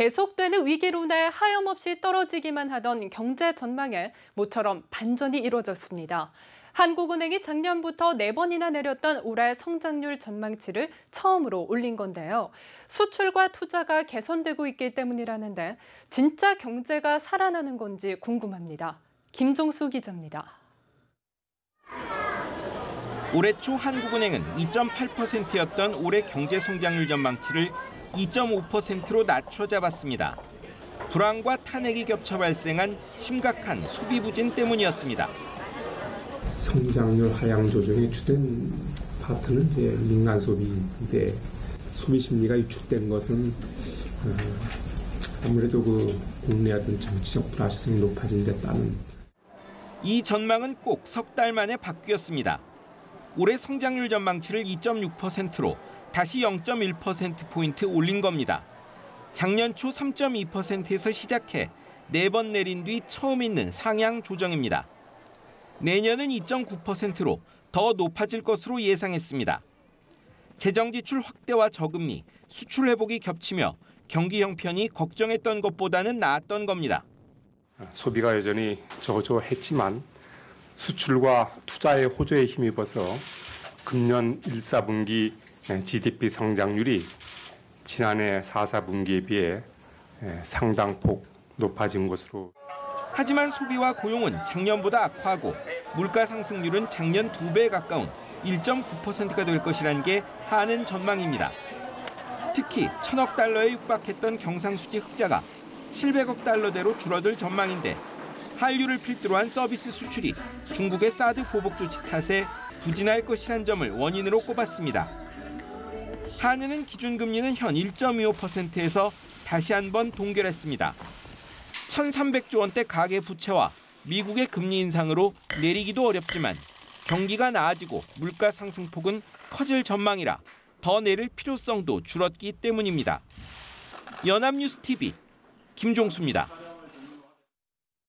계속되는 위기론에 하염없이 떨어지기만 하던 경제 전망에 모처럼 반전이 이루어졌습니다. 한국은행이 작년부터 네 번이나 내렸던 올해 성장률 전망치를 처음으로 올린 건데요. 수출과 투자가 개선되고 있기 때문이라는데 진짜 경제가 살아나는 건지 궁금합니다. 김종수 기자입니다. 올해 초 한국은행은 2.8%였던 올해 경제 성장률 전망치를 2.5%로 낮춰 잡았습니다. 불황과 탄핵이 겹쳐 발생한 심각한 소비 부진 때문이었습니다. 성장률 하향 조정의 주된 파트는 이제 민간 소비인데 소비 심리가 위축된 것은 어, 아무래도 그 국내 어떤 정치적 불확실성이 높아진 데 따른 이 전망은 꼭 석 달 만에 바뀌었습니다. 올해 성장률 전망치를 2.6%로 다시 0.1%포인트 올린 겁니다. 작년 초 3.2%에서 시작해 네번 내린 뒤 처음 있는 상향 조정입니다. 내년은 2.9%로 더 높아질 것으로 예상했습니다. 재정 지출 확대와 저금리, 수출 회복이 겹치며 경기 형편이 걱정했던 것보다는 나았던 겁니다. 소비가 여전히 저조했지만 수출과 투자의 호조에 힘입어서 금년 1, 4분기 GDP 성장률이 지난해 4, 4분기에 비해 상당폭 높아진 것으로 하지만 소비와 고용은 작년보다 악화하고 물가 상승률은 작년 두 배에 가까운 1.9%가 될 것이라는 게 하는 전망입니다. 특히 천억 달러에 육박했던 경상수지 흑자가 700억 달러대로 줄어들 전망인데 한류를 필두로 한 서비스 수출이 중국의 사드 보복 조치 탓에 부진할 것이란 점을 원인으로 꼽았습니다. 한은은 기준금리는 현 1.25%에서 다시 한번 동결했습니다. 1,300조 원대 가계 부채와 미국의 금리 인상으로 내리기도 어렵지만 경기가 나아지고 물가 상승폭은 커질 전망이라 더 내릴 필요성도 줄었기 때문입니다. 연합뉴스 TV 김종수입니다.